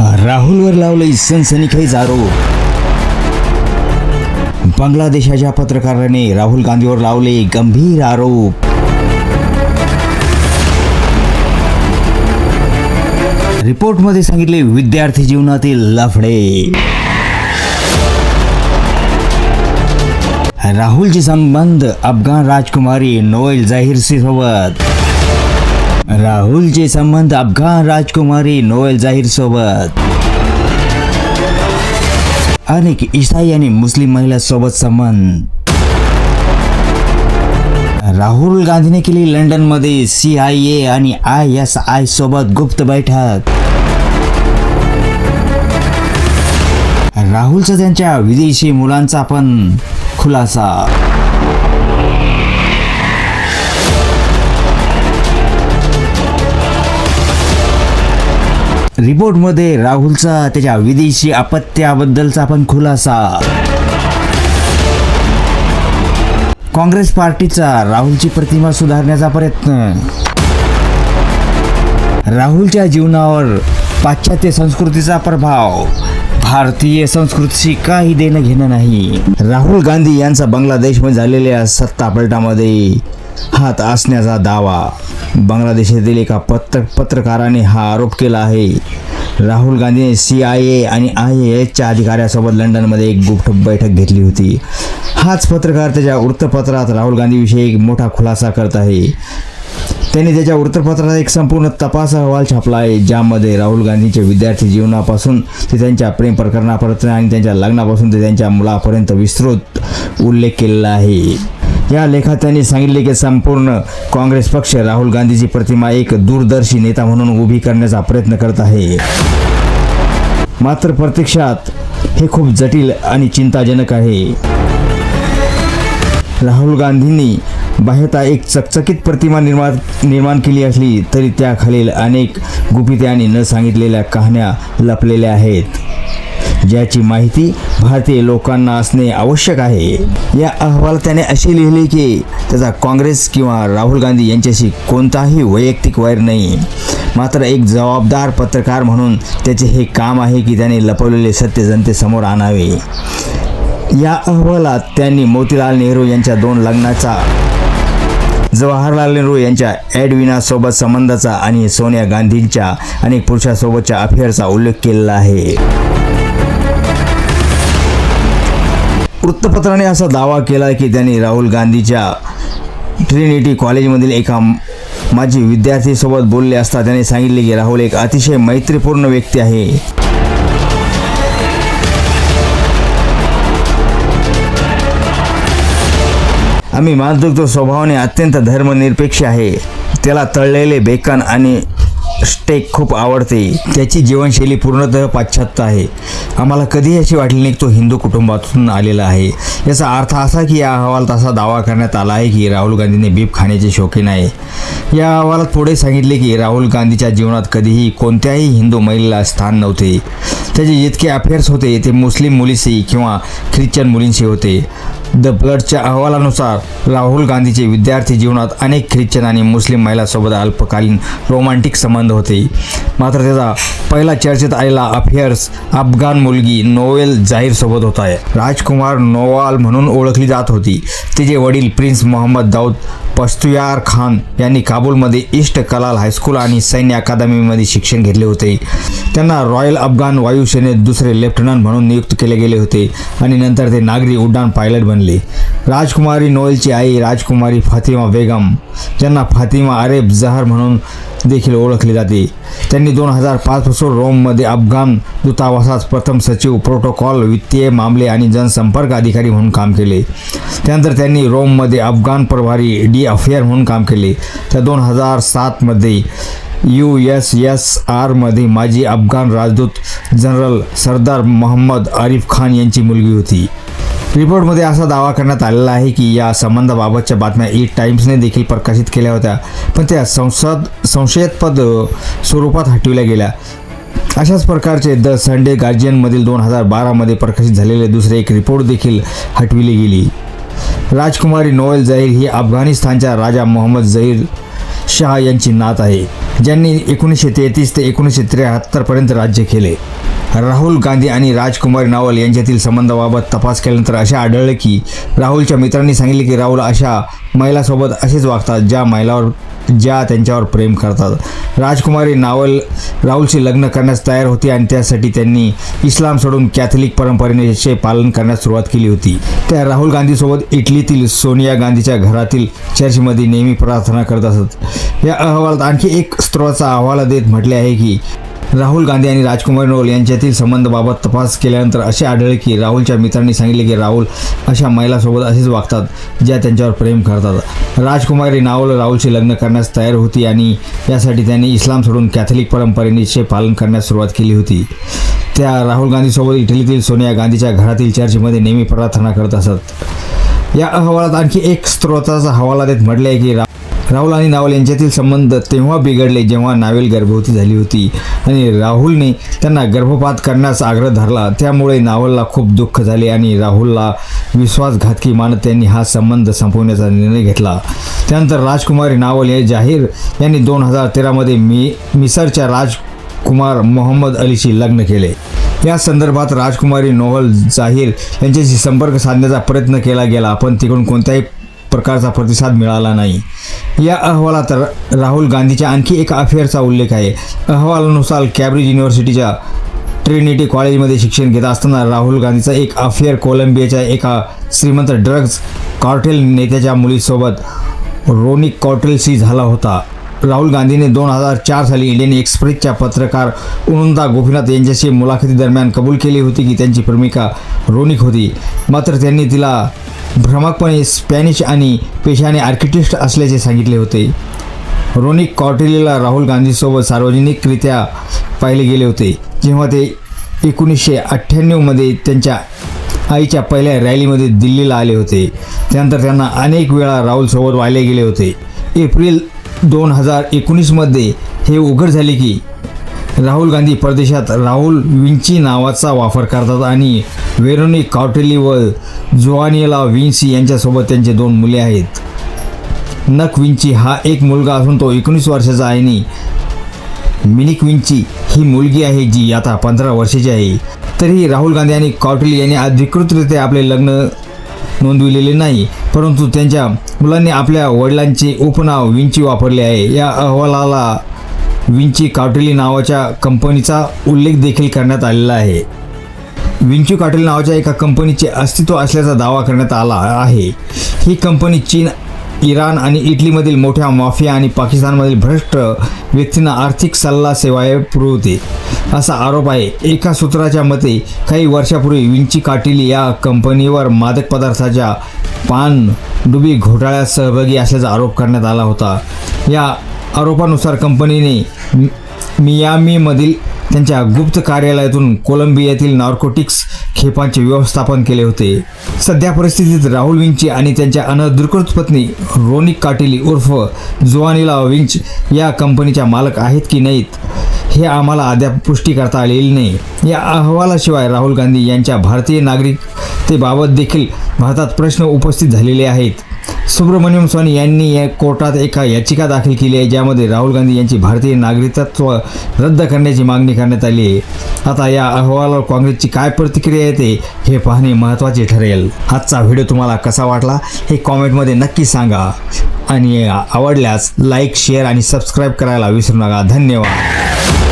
राहुलवर लावलंय सनसनीखेज आरोप बांगलादेशाच्या पत्रकाराने राहुल गांधीवर लावले गंभीर आरोप. रिपोर्टमध्ये सांगितले विद्यार्थी जीवनातील लफडे. राहुलचे संबंध अफगाण राजकुमारी नोएल जाहीरसी सोबत राहुलचे संबंध अफगाण राजकुमारी नोएल जाहीर सोबत. अनेक ईसाई आणि मुस्लिम महिला सोबत संबंध. राहुल गांधीने केली लंडनमध्ये सी आय ए आणि आय एस आय सोबत गुप्त बैठक. राहुलचा त्यांच्या विदेशी मुलांचा पण खुलासा. रिपोर्टमध्ये राहुलचा त्याच्या विदेशी अपत्याबद्दलचा पण खुलासा. काँग्रेस पार्टीचा राहुलची प्रतिमा सुधारण्याचा प्रयत्न. राहुलच्या जीवनावर पाश्चात्य संस्कृतीचा प्रभाव. भारतीय संस्कृतीशी काही देणं घेणं नाही. राहुल गांधी यांचा बांगलादेशमध्ये झालेल्या सत्तापलटामध्ये हात असण्याचा दावा. बांगलादेशातील एका पत्र पत्रकाराने हा आरोप केला आहे. राहुल गांधीने सी आय ए आणि आय ए एचच्या अधिकाऱ्यासोबत लंडनमध्ये एक गुप्त बैठक घेतली होती. हाच पत्रकार त्याच्या वृत्तपत्रात राहुल गांधीविषयी एक मोठा खुलासा करत आहे. त्यांनी त्याच्या वृत्तपत्रात एक संपूर्ण तपास अहवाल छापला आहे ज्यामध्ये राहुल गांधींच्या विद्यार्थी जीवनापासून ते त्यांच्या प्रेम प्रकरणापर्यंत आणि त्यांच्या लग्नापासून ते त्यांच्या मुलापर्यंत विस्तृत उल्लेख केलेला आहे. या लेखात त्यांनी सांगितले की संपूर्ण काँग्रेस पक्ष राहुल गांधीची प्रतिमा एक दूरदर्शी नेता म्हणून उभी करण्याचा प्रयत्न करत आहे. मात्र प्रत्यक्षात हे खूप जटिल आणि चिंताजनक आहे. राहुल गांधींनी बाह्यता एक चकचकीत प्रतिमा निर्माण निर्माण केली असली तरी त्याखालील अनेक गुपिते आणि न सांगितलेल्या कहाण्या लपलेल्या आहेत. ज्याची माहिती भारतीय लोकांना असणे आवश्यक आहे. या अहवालात त्याने असे लिहिले की त्याचा काँग्रेस किंवा राहुल गांधी यांच्याशी कोणताही वैयक्तिक वैर नाही. मात्र एक जबाबदार पत्रकार म्हणून त्याचे हे काम आहे की त्याने लपवलेले सत्य जनतेसमोर आणावे. या अहवालात त्यांनी मोतीलाल नेहरू यांच्या दोन लग्नाचा जवाहरलाल नेहरू यांच्या ॲडविना सोबत संबंधाचा आणि सोनिया गांधींच्या अनेक पुरुषासोबतच्या अफेअरचा उल्लेख केलेला आहे. वृत्तपत्राने असा दावा केला की त्यांनी राहुल गांधीच्या ट्रिनिटी कॉलेजमधील एका माजी विद्यार्थीसोबत बोलले असता त्याने सांगितले की राहुल एक अतिशय मैत्रीपूर्ण व्यक्ती आहे. आम्ही मालदुग्ध स्वभावाने अत्यंत धर्मनिरपेक्ष आहे. त्याला तळलेले बेकन आणि स्टेक खूप आवडते. त्याची जीवनशैली पूर्णतः पाश्चात्य आहे. आम्हाला कधीही अशी वाटली नाही की तो हिंदू कुटुंबातून आलेला आहे. याचा अर्थ असा की या अहवालात असा दावा करण्यात आला आहे की राहुल गांधींनी बीप खाण्याचे शौकीन आहे. या अहवालात पुढे सांगितले की राहुल गांधीच्या जीवनात कधीही कोणत्याही हिंदू महिलेला स्थान नव्हते. त्याचे जितके अफेअर्स होते ते मुस्लिम मुलीशी किंवा ख्रिश्चन मुलींशी होते. द ब्लडच्या अहवालानुसार राहुल गांधीचे विद्यार्थी जीवनात अनेक ख्रिश्चन आणि मुस्लिम महिलांसोबत अल्पकालीन रोमांटिक संबंध होते. मात्र त्याचा पहिला चर्चेत आलेला अफेअर्स अफगाण मुलगी नोवेल जाहीरसोबत होता आहे. राजकुमार नोवाल म्हणून ओळखली जात होती. तिचे वडील प्रिन्स मोहम्मद दाऊद पस्तुयार खान यांनी काबूलमध्ये ईस्ट कलाल हायस्कूल आणि सैन्य अकादमीमध्ये शिक्षण घेतले होते. त्यांना रॉयल अफगाण वायुसेनेत दुसरे लेफ्टनंट म्हणून नियुक्त केले गेले होते आणि नंतर ते नागरी उड्डाण पायलट बनले. राजकुमारी नोवेलची आई राजकुमारी फातिमा बेगम ज्यांना फातिमा अरेब जहर म्हणून देखील ओळखले जाते त्यांनी दोन हजार पाचपासून रोममध्ये अफगाण दूतावासात प्रथम सचिव प्रोटोकॉल वित्तीय मामले आणि जनसंपर्क अधिकारी म्हणून काम केले. त्यानंतर त्यांनी रोममध्ये अफगाण प्रभारी डी अफेअर म्हणून काम केले. तर दोन हजार सातमध्ये यू एस एस आरमध्ये माजी अफगाण राजदूत जनरल सरदार मोहम्मद आरिफ खान यांची मुलगी होती. रिपोर्टमध्ये असा दावा करण्यात आलेला आहे की या संबंधाबाबतच्या बातम्या ई टाइम्सने देखील प्रकाशित केल्या होत्या. पण त्या संसद संशयास्पद स्वरूपात हटविल्या गेल्या. अशाच प्रकारचे द संडे गार्जियनमधील दोन हजार बारामध्ये प्रकाशित झालेले दुसरे एक रिपोर्ट देखील हटविली गेली. राजकुमारी नोएल जहीर ही अफगाणिस्तानच्या राजा मोहम्मद जहीर शाह यांची नात आहे ज्यांनी एकोणीसशे तेहतीस ते एकोणीसशे त्र्याहत्तरपर्यंत राज्य केले. राहुल गांधी आणि राजकुमारी नावल यांच्यातील संबंधाबाबत तपास केल्यानंतर असे आढळले की राहुलच्या मित्रांनी सांगितले की राहुल अशा महिलासोबत असेच वागतात ज्या महिलावर ज्या त्यांच्यावर प्रेम करतात. राजकुमारी नावल राहुलशी लग्न करण्यास तयार होती आणि त्यासाठी त्यांनी इस्लाम सोडून कॅथलिक परंपरेचे पालन करण्यास सुरुवात केली होती. त्या राहुल गांधीसोबत इटलीतील सोनिया गांधीच्या घरातील चर्चमध्ये नेहमी प्रार्थना करत असत. या अहवालात आणखी एक स्त्रोताचा अहवाल देत म्हटले आहे की राहुल गांधी आणि राजकुमार नोल यांच्यातील संबंधाबाबत तपास केल्यानंतर असे आढळले की राहुलच्या मित्रांनी सांगितले की राहुल अशा महिलासोबत असेच वागतात ज्या त्यांच्यावर प्रेम करतात. राजकुमारी नावल राहुलशी लग्न करण्यास तयार होती आणि यासाठी त्यांनी इस्लाम सोडून कॅथलिक परंपरेचे पालन करण्यास सुरुवात केली होती. त्या राहुल गांधीसोबत इटलीतील सोनिया गांधीच्या घरातील चर्चमध्ये नेहमी प्रार्थना करत असत. या अहवालात आणखी एक स्त्रोताचा हवाला देत म्हटले आहे की रा राहुल आणि नावल यांच्यातील संबंध तेव्हा बिघडले जेव्हा नावेल गर्भवती झाली होती. आणि राहुलने त्यांना गर्भपात करण्यास आग्रह धरला. त्यामुळे नावलला खूप दुःख झाले आणि राहुलला विश्वासघातकी मानत त्यांनी हा संबंध संपवण्याचा निर्णय घेतला. त्यानंतर राजकुमारी नावल हे जाहीर यांनी दोन हजार तेरामध्ये मी मिसरच्या राजकुमार मोहम्मद अलीशी लग्न केले. या संदर्भात राजकुमारी नोहल जाहीर यांच्याशी संपर्क साधण्याचा प्रयत्न केला गेला. पण तिकडून कोणत्याही प्रकारचा प्रतिसाद मिळाला नाही. या अहवालात राहुल गांधीच्या आणखी एका अफेअरचा उल्लेख आहे. अहवालानुसार कॅब्रिज युनिव्हर्सिटीच्या ट्रिनिटी कॉलेजमध्ये शिक्षण घेत असताना राहुल गांधीचा एक अफेअर कोलंबियाच्या एका श्रीमंत ड्रग्ज कॉर्टेल नेत्याच्या मुलीसोबत रोनिक कॉर्टेलशी झाला होता. राहुल गांधीने दोन हजार चार साली इंडियन एक्सप्रेसच्या पत्रकार उनंदा गोपीनाथ यांच्याशी मुलाखतीदरम्यान कबूल केली होती की त्यांची प्रेमिका रोनिक होती. मात्र त्यांनी तिला भ्रमकपणे स्पॅनिश आणि पेशाने आर्किटेक्ट असल्याचे सांगितले होते. रोनिक कॉर्टेलीला राहुल गांधीसोबत सार्वजनिकरित्या पाहिले गेले होते जेव्हा ते एकोणीसशे अठ्ठ्याण्णवमध्ये त्यांच्या आईच्या पहिल्या रॅलीमध्ये दिल्लीला आले होते. त्यानंतर त्यांना अनेक वेळा राहुलसोबत वाहिले गेले होते. एप्रिल दोन हजार एकोणीसमध्ये हे उघड झाले की राहुल गांधी परदेशात राहुल विंची नावाचा वापर करतात आणि वेरोनी कॉटेली व जोआनियला विन्सी यांच्यासोबत त्यांचे दोन मुले आहेत. नक विंची हा एक मुलगा असून तो एकोणीस वर्षाचा आहे आणि मिनिक विंची ही मुलगी आहे जी आता पंधरा वर्षाची आहे. तरीही राहुल गांधी आणि कॉटेली यांनी अधिकृतरित्या आपले लग्न नोंदविलेले नाही परंतु त्यांच्या मुलांनी आपल्या वडिलांचे उपनाव विंची वापरले आहे. या अहवालाला विंची कॉटेली नावाच्या कंपनीचा उल्लेख देखील करण्यात आलेला आहे. विंचू काटेल नावाच्या एका कंपनीचे अस्तित्व असल्याचा दावा करण्यात आला आहे. ही कंपनी चीन इराण आणि इटलीमधील मोठ्या माफिया आणि पाकिस्तानमधील भ्रष्ट व्यक्तींना आर्थिक सल्ला सेवा पुरवते असा आरोप आहे. एका सूत्राच्या मते काही वर्षापूर्वी विंची काटिली या कंपनीवर मादक पदार्थाच्या पान डुबी घोटाळ्यात सहभागी असल्याचा आरोप करण्यात आला होता. या आरोपानुसार कंपनीने मि- मियामीमधील त्यांच्या गुप्त कार्यालयातून कोलंबियातील नार्कोटिक्स खेपांचे व्यवस्थापन केले होते. सध्या परिस्थितीत राहुल विंची आणि त्यांच्या अनधिकृत पत्नी रोनिक काटिली उर्फ जुआनिला विंच या कंपनीच्या मालक आहेत की नाहीत हे आम्हाला अद्याप पुष्टी करता आलेली नाही. या अहवालाशिवाय राहुल गांधी यांच्या भारतीय नागरिकतेबाबत देखील भारतात प्रश्न उपस्थित झालेले आहेत. सुब्रमण्यम स्वामी यांनी या कोर्टात एका याचिका दाखल केली आहे ज्यामध्ये राहुल गांधी यांची भारतीय नागरिकत्व रद्द करण्याची मागणी करण्यात आली आहे. आता या अहवालावर काँग्रेसची काय प्रतिक्रिया येते हे पाहणे महत्त्वाचे ठरेल. आजचा व्हिडिओ तुम्हाला कसा वाटला हे कॉमेंटमध्ये नक्की सांगा. आणि आवडल्यास लाईक शेअर आणि सबस्क्राईब करायला विसरू नका. धन्यवाद.